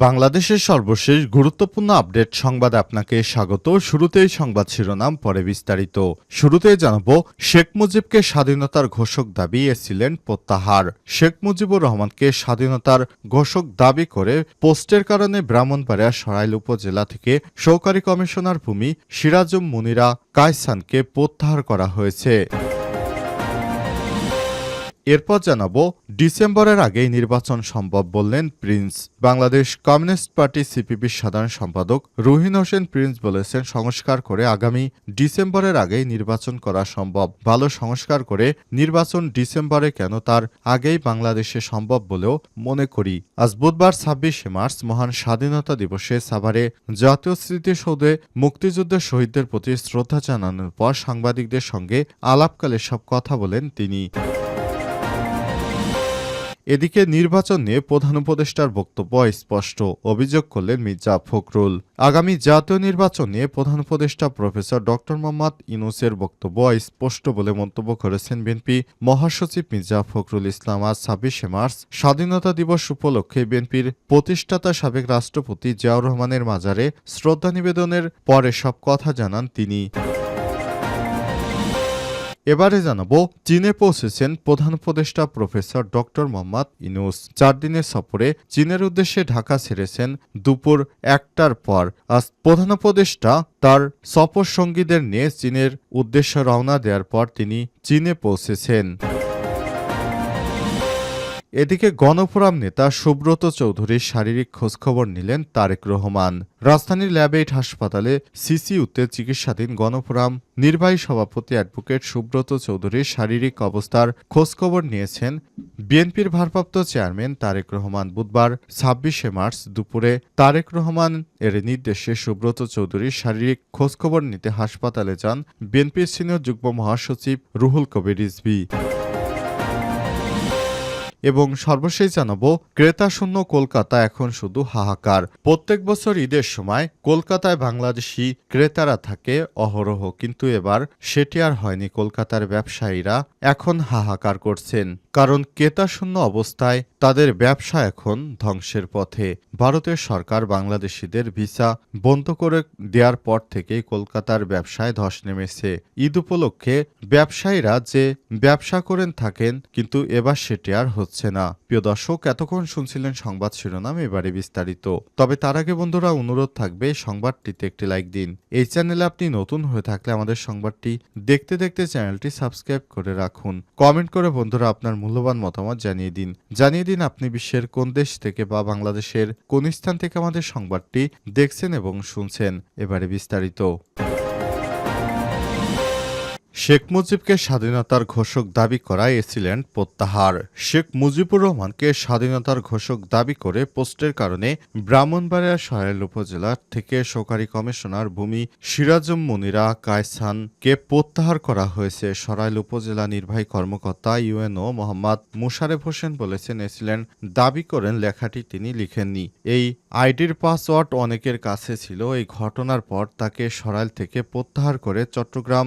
বাংলাদেশের সর্বশেষ গুরুত্বপূর্ণ আপডেট সংবাদে আপনাকে স্বাগত। শুরুতেই সংবাদ শিরোনাম, পরে বিস্তারিত। শুরুতেই জানাব, শেখ মুজিবকে স্বাধীনতার ঘোষক দাবি এসেছিলেন প্রত্যাহার। শেখ মুজিবুর রহমানকে স্বাধীনতার ঘোষক দাবি করে পোস্টের কারণে ব্রাহ্মণবাড়িয়া সরাইল উপজেলা থেকে সহকারী কমিশনার ভূমি সিরাজুম মুনিরা কায়সানকে প্রত্যাহার করা হয়েছে। এরপর জানাব, ডিসেম্বরের আগেই নির্বাচন সম্ভব বললেন প্রিন্স। বাংলাদেশ কমিউনিস্ট পার্টি সিপিবির সাধারণ সম্পাদক রুহিন হোসেন প্রিন্স বলেছেন, সংস্কার করে আগামী ডিসেম্বরের আগেই নির্বাচন করা সম্ভব। ভালো সংস্কার করে নির্বাচন ডিসেম্বরে কেন তার আগেই বাংলাদেশে সম্ভব বলেও মনে করি। আজ বুধবার ছাব্বিশে মার্চ, মহান স্বাধীনতা দিবসে সাভারে জাতীয় স্মৃতিসৌধে মুক্তিযুদ্ধের শহীদদের প্রতি শ্রদ্ধা জানানোর পর সাংবাদিকদের সঙ্গে আলাপকালে সব কথা বলেন তিনি। এদিকে নির্বাচন নিয়ে প্রধান উপদেষ্টার বক্তব্য স্পষ্ট। অভিযোগ করলেন মির্জা ফখরুল। আগামী জাতীয় নির্বাচন নিয়ে প্রধান উপদেষ্টা প্রফেসর ডক্টর মোহাম্মদ ইনুসের বক্তব্য স্পষ্ট বলে মন্তব্য করেছেন বিএনপি মহাসচিব মির্জা ফখরুল ইসলাম। আজ ছাব্বিশে মার্চ, স্বাধীনতা দিবস উপলক্ষে বিএনপির প্রতিষ্ঠাতা সাবেক রাষ্ট্রপতি জিয়াউর রহমানের মাজারে শ্রদ্ধা নিবেদনের পরে সব কথা জানান তিনি। এবারে জানাব চীনে পৌঁছেছেন প্রধান উপদেষ্টা প্রফেসর ডক্টর মোহাম্মদ ইনুস চার দিনের সফরে চীনের উদ্দেশ্যে ঢাকা ছেড়েছেন দুপুর একটার পর। আজ প্রধান উপদেষ্টা তার সফর সঙ্গীদের নিয়ে চীনের উদ্দেশ্যে রওনা দেওয়ার পর তিনি চীনে পৌঁছেছেন। এদিকে গণফোরাম নেতা সুব্রত চৌধুরীর শারীরিক খোঁজখবর নিলেন তারেক রহমান। রাজধানীর ল্যাবেইট হাসপাতালে সিসিউতে চিকিৎসাধীন গণফোরাম নির্বাহী সভাপতি অ্যাডভোকেট সুব্রত চৌধুরীর শারীরিক অবস্থার খোঁজখবর নিয়েছেন বিএনপির ভারপ্রাপ্ত চেয়ারম্যান তারেক রহমান বুধবার ছাব্বিশে মার্চ দুপুরে। তারেক রহমান এর নির্দেশে সুব্রত চৌধুরীর শারীরিক খোঁজখবর নিতে হাসপাতালে যান বিএনপির সিনিয়র যুগ্ম মহাসচিব রুহুল কবির রিজভী। এবং সর্বশেষ জানাব, ক্রেতা শূন্য কলকাতা এখন শুধু হাহাকার। প্রত্যেক বছর ঈদের সময় কলকাতায় বাংলাদেশি ক্রেতারা থাকে অহরহ, কিন্তু এবার সেটি আর হয়নি, কলকাতার ব্যবসায়ীরা এখন হাহাকার করছেন। কারণ ক্রেতা শূন্য অবস্থায় তাদের ব্যবসা এখন ধ্বংসের পথে। ভারতের সরকার বাংলাদেশিদের ভিসা বন্ধ করে দেওয়ার পর থেকেই কলকাতার ব্যবসায় ধস নেমেছে। ঈদ উপলক্ষে ব্যবসায়ীরা যে ব্যবসা করেন থাকেন, কিন্তু এবার সেটি আর হচ্ছে না। প্রিয় দর্শক, এতক্ষণ শুনছিলেন সংবাদ শিরোনাম, এবারে বিস্তারিত। তবে তার আগে বন্ধুরা, অনুরোধ থাকবে সংবাদটিতে একটি লাইক দিন। এই চ্যানেলে আপনি নতুন হয়ে থাকলে আমাদের সংবাদটি দেখতে দেখতে চ্যানেলটি সাবস্ক্রাইব করে রাখুন। কমেন্ট করে বন্ধুরা আপনার মূল্যবান মতামত জানিয়ে দিন। জানিয়ে দিন আপনি বিশ্বের কোন দেশ থেকে বা বাংলাদেশের কোন স্থান থেকে আমাদের সংবাদটি দেখছেন এবং শুনছেন। এবারে বিস্তারিত। শেখ মুজিবকে স্বাধীনতার ঘোষক দাবি করায় এসিলেন প্রত্যাহার। শেখ মুজিবুর রহমানকে স্বাধীনতার ঘোষক দাবি করে পোস্টের কারণে ব্রাহ্মণবাড়িয়া সহায়ল উপজেলা থেকে সরকারি কমিশনার ভূমি সিরাজম মুনিরা কায়সানকে প্রত্যাহার করা হয়েছে। সরাইল উপজেলা নির্বাহী কর্মকর্তা ইউএনও মোহাম্মদ মুশারেফ হোসেন বলেছেন এসিলেন দাবি করেন, লেখাটি তিনি লিখেননি। এই আইডির পাসওয়ার্ড অনেকের কাছে ছিল। এই ঘটনার পর তাকে সরাইল থেকে প্রত্যাহার করে চট্টগ্রাম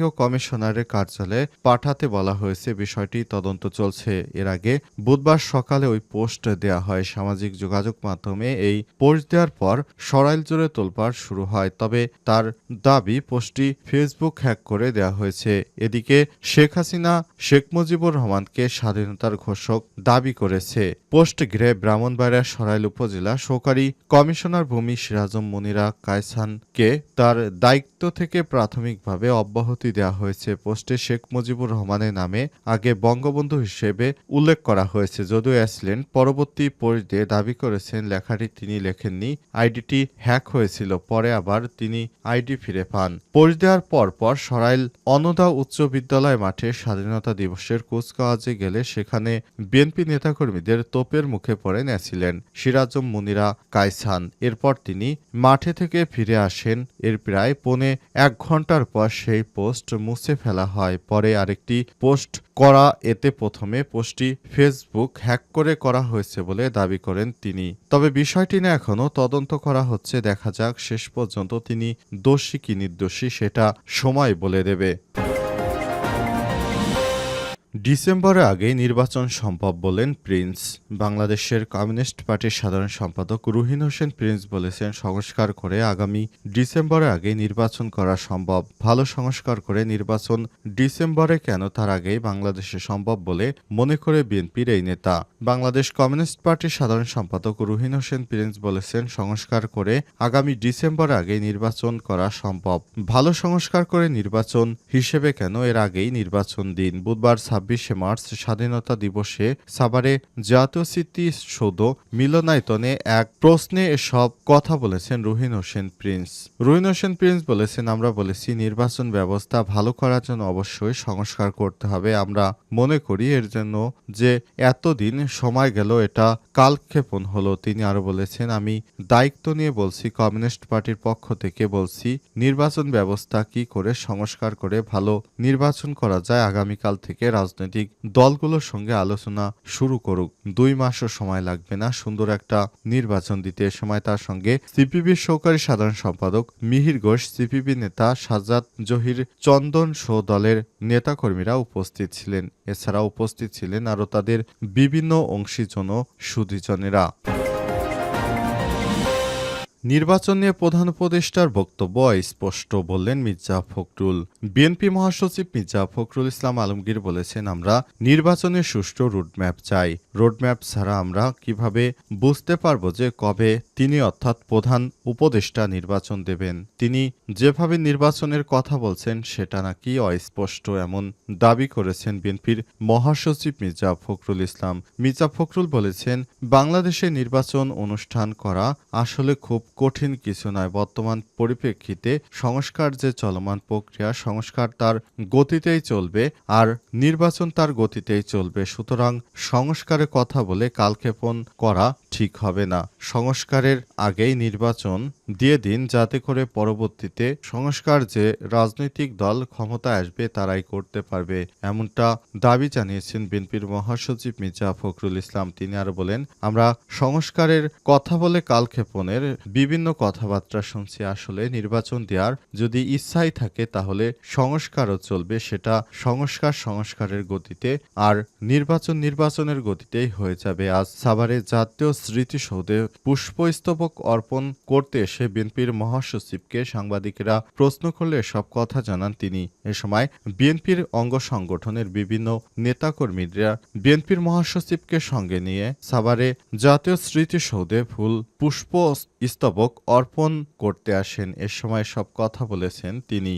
বিভাগীয় কমিশনারের কার্যালয়ে পাঠাতে বলা হয়েছে। বিষয়টি তদন্ত চলছে। এর আগে বুধবার সকালে ওই পোস্ট দেয়া হয় সামাজিক যোগাযোগ মাধ্যমে। এই পোস্ট দেওয়ার পর সরাইল জুড়ে তোলপাড় শুরু হয়। তবে তার দাবি, পোস্টটি ফেসবুক হ্যাক করে দেওয়া হয়েছে। এদিকে শেখ হাসিনা, শেখ মুজিবুর রহমানকে স্বাধীনতার ঘোষক দাবি করেছে। পোস্ট ঘিরে ব্রাহ্মণবাড়িয়া সরাইল উপজেলা সহকারী কমিশনার ভূমি সিরাজম মনিরা কায়সানকে তার দায়িত্ব থেকে প্রাথমিকভাবে অব্যাহতি দেওয়া হয়েছে পোস্টে শেখ মুজিবুর রহমানের নামে আগে বঙ্গবন্ধু হিসেবে উল্লেখ করা হয়েছে। যদিও অ্যাসলেন পরবর্তী দিয়ে দাবি করেছেন, লেখাটি তিনি লেখেননি, আইডিটি হ্যাক হয়েছিল, পরে আবার তিনি আইডি ফিরে পান। পোস্ট দেওয়ার পর পর সরাইল অনদা উচ্চ বিদ্যালয় মাঠে স্বাধীনতা দিবসের কুচকাওয়াজে গেলে সেখানে বিএনপি নেতাকর্মীদের তোপের মুখে পড়েন অ্যাসিলেন সিরাজম মুনিরা কায়সান। এরপর তিনি মাঠে থেকে ফিরে আসেন। এর প্রায় পৌনে এক ঘণ্টার পর সেই পোস্ট মুছে ফেলা হয়। পরে আরেকটি পোস্ট করা, এতে প্রথমে পোস্টটি ফেসবুক হ্যাক করে করা হয়েছে বলে দাবি করেন তিনি। তবে বিষয়টি না এখনও তদন্ত করা হচ্ছে, দেখা যাক শেষ পর্যন্ত তিনি দোষী কি নির্দোষী সেটা সময় বলে দেবে। ডিসেম্বরের আগেই নির্বাচন সম্ভব বলেন প্রিন্স। বাংলাদেশের কমিউনিস্ট পার্টির সাধারণ সম্পাদক রুহিন হোসেন প্রিন্স বলেছেন, সংস্কার করে আগামী ডিসেম্বরের আগে নির্বাচন করা সম্ভব। ভালো সংস্কার করে নির্বাচন ডিসেম্বরে কেন তার আগেই বাংলাদেশে সম্ভব বলে মনে করে বিএনপির এই নেতা। বাংলাদেশ কমিউনিস্ট পার্টির সাধারণ সম্পাদক রুহিন হোসেন প্রিন্স বলেছেন, সংস্কার করে আগামী ডিসেম্বর আগে নির্বাচন করা সম্ভব। ভালো সংস্কার করে নির্বাচন হিসেবে কেন এর আগেই নির্বাচন দিন? বুধবার ছাব্বিশে মার্চ স্বাধীনতা দিবসে সাভারে জাতীয় স্মৃতি সৌধ মিলনায়তনে এক প্রশ্নে এসব কথা বলেছেন রুহিন হোসেন প্রিন্স। রুহিন হোসেন প্রিন্স বলেছেন, আমরা বলেছি নির্বাচন ব্যবস্থা ভালো করার জন্য অবশ্যই সংস্কার করতে হবে। আমরা মনে করি এর জন্য যে এতদিন সময় গেল, এটা কালক্ষেপণ হলো। তিনি আরও বলেছেন, আমি দায়িত্ব নিয়ে বলছি, কমিউনিস্ট পার্টির পক্ষ থেকে বলছি, নির্বাচন ব্যবস্থা কি করে সংস্কার করে ভালো নির্বাচন করা যায়, আগামীকাল থেকে রাজনৈতিক দলগুলোর সঙ্গে আলোচনা শুরু করুক। দুই মাসও সময় লাগবে না সুন্দর একটা নির্বাচন দিতে। এ সময় তার সঙ্গে সিপিবির সহকারী সাধারণ সম্পাদক মিহির ঘোষ, সিপিবি নেতা সাজাদ জহির চন্দন সহ দলের নেতাকর্মীরা উপস্থিত ছিলেন। এছাড়া উপস্থিত ছিলেন আরও তাদের বিভিন্ন অংশীজন ও সুধীজনেরা। নির্বাচন নিয়ে প্রধান উপদেষ্টার বক্তব্য স্পষ্ট বললেন মির্জা ফখরুল। বিএনপি মহাসচিব মির্জা ফখরুল ইসলাম আলমগীর বলেছেন, আমরা নির্বাচনের সুষ্ঠু রুটম্যাপ চাই। রোডম্যাপ ছাড়া আমরা কীভাবে বুঝতে পারব যে কবে তিনি অর্থাৎ প্রধান উপদেষ্টা নির্বাচন দেবেন? তিনি যেভাবে নির্বাচনের কথা বলছেন, সেটা নাকি অস্পষ্ট। এমন দাবি করেছেন বিএনপির মহাসচিব মির্জা ফখরুল ইসলাম। মির্জা ফখরুল বলেছেন, বাংলাদেশে নির্বাচন অনুষ্ঠান করা আসলে খুব কঠিন কিছু নয়। বর্তমান পরিপ্রেক্ষিতে সংস্কার যে চলমান প্রক্রিয়া সংস্কার তার গতিতেই চলবে আর নির্বাচন তার গতিতেই চলবে। সুতরাং সংস্কারের কথা বলে কালক্ষেপণ করা ঠিক হবে না। সংস্কারের আগেই নির্বাচন দিয়ে দিন যাতে করে পরবর্তীতে সংস্কার যে রাজনৈতিক দল ক্ষমতায় আসবে তারাই করতে পারবে, এমনটা দাবি জানিয়েছেন বিএনপির মহাসচিব মির্জা ফখরুল ইসলাম। তিনি আরও বলেন, আমরা সংস্কারের কথা বলে কালক্ষেপণের বিভিন্ন কথাবার্তা শুনছি। আসলে নির্বাচন দেওয়ার যদি ইচ্ছাই থাকে তাহলে সংস্কারও চলবে। সেটা সংস্কার সংস্কারের গতিতে আর নির্বাচন নির্বাচনের গতিতেই হয়ে যাবে। আজ সাভারে জাতীয় স্মৃতিসৌধে পুষ্পস্তবক অর্পণ করতে এসে বিএনপির মহাসচিবকে সাংবাদিকেরা প্রশ্ন করলে সব কথা জানান তিনি। এ সময় বিএনপির অঙ্গ সংগঠনের বিভিন্ন নেতাকর্মীরা বিএনপির মহাসচিবকে সঙ্গে নিয়ে সাভারে জাতীয় স্মৃতিসৌধে ফুল পুষ্প স্তবক অর্পণ করতে আসেন। এ সময় সব কথা বলেছেন তিনি।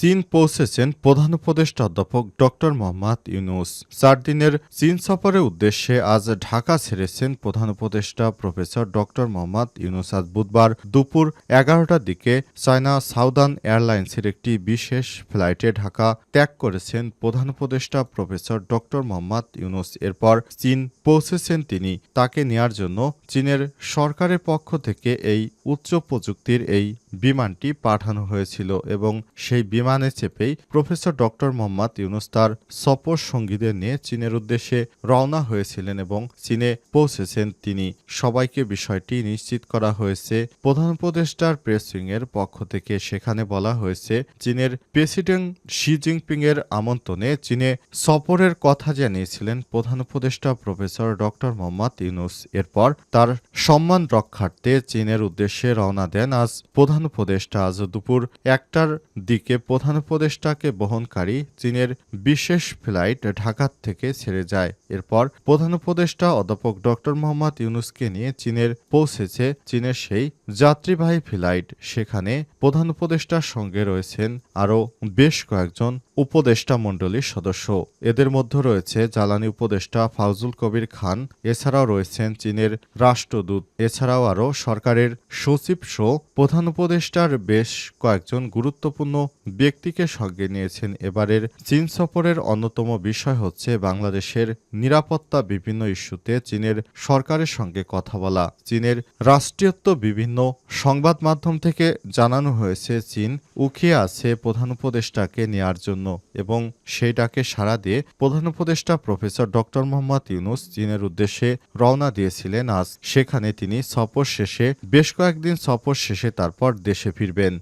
চীন পৌঁছেছেন প্রধান উপদেষ্টা অধ্যাপক ডক্টর মোহাম্মদ ইউনুস। চার দিনের চীন সফরের উদ্দেশ্যে আজ ঢাকা ছেড়েছেন প্রধান উপদেষ্টা প্রফেসর ডক্টর মোহাম্মদ ইউনুস। আজ বুধবার দুপুর এগারোটার দিকে চায়না সাউদার্ন এয়ারলাইন্সের একটি বিশেষ ফ্লাইটে ঢাকা ত্যাগ করেছেন প্রধান উপদেষ্টা প্রফেসর ডক্টর মোহাম্মদ ইউনুস। এরপর চীন পৌঁছেছেন তিনি। তাকে নেয়ার জন্য চীনের সরকারের পক্ষ থেকে এই উচ্চ প্রযুক্তির এই বিমানটি পাঠানো হয়েছিল এবং সেই বিমানে চেপেই প্রফেসর ডক্টর মোহাম্মদ ইউনুস তার সফর সঙ্গীদের নিয়ে চীনের উদ্দেশ্যে রওনা হয়েছিলেন এবং চীনে পৌঁছেছেন তিনি। সবাইকে বিষয়টি নিশ্চিত করা হয়েছে। প্রধান উপদেষ্টার প্রেস উইংয়ের পক্ষ থেকে সেখানে বলা হয়েছে, চীনের প্রেসিডেন্ট শি জিনপিং এর আমন্ত্রণে চীনে সফরের কথা জানিয়েছিলেন প্রধান উপদেষ্টা প্রফেসর ডক্টর মোহাম্মদ ইউনুস। এরপর তার সম্মান রক্ষার্থে চীনের উদ্দেশ্যে রওনা দেন আজ প্রধান উপদেষ্টা। আজ দুপুর একটার দিকে প্রধান উপদেষ্টাকে বহনকারী চীনের বিশেষ ফ্লাইট ঢাকা থেকে ছেড়ে যায়। এরপর প্রধান উপদেষ্টা অধ্যাপক ডক্টর মোহাম্মদ ইউনুসকে নিয়ে চীনের পৌঁছেছে চীনের সেই যাত্রীবাহী ফ্লাইট। সেখানে প্রধান উপদেষ্টার সঙ্গে রয়েছেন আরও বেশ কয়েকজন উপদেষ্টা মণ্ডলীর সদস্য। এদের মধ্যে রয়েছে জ্বালানি উপদেষ্টা ফাউজুল কবির খান, এছাড়াও রয়েছেন চীনের রাষ্ট্রদূত, এছাড়াও আরও সরকারের সচিব সহ প্রধান উপদেষ্টার বেশ কয়েকজন গুরুত্বপূর্ণ ব্যক্তিকে সঙ্গে নিয়েছেন। এবারের চীন সফরের অন্যতম বিষয় হচ্ছে বাংলাদেশের নিরাপত্তা বিভিন্ন ইস্যুতে চীনের সরকারের সঙ্গে কথা বলা। চীনের রাষ্ট্রীয়ত্ব বিভিন্ন সংবাদ মাধ্যম থেকে জানানো হয়েছে, চীন উখিয়ে আছে প্রধান উপদেষ্টাকে নেয়ার জন্য এবং সেই ডাকে সাড়া দিয়ে প্রধান উপদেষ্টা প্রফেসর ডক্টর মোহাম্মদ ইউনুস চীনের উদ্দেশ্যে রওনা দিয়েছিলেন। আজ সেখানে তিনি সফর শেষে বেশ কয়েকদিন সফর শেষে তারপর দেশে ফিরবেন।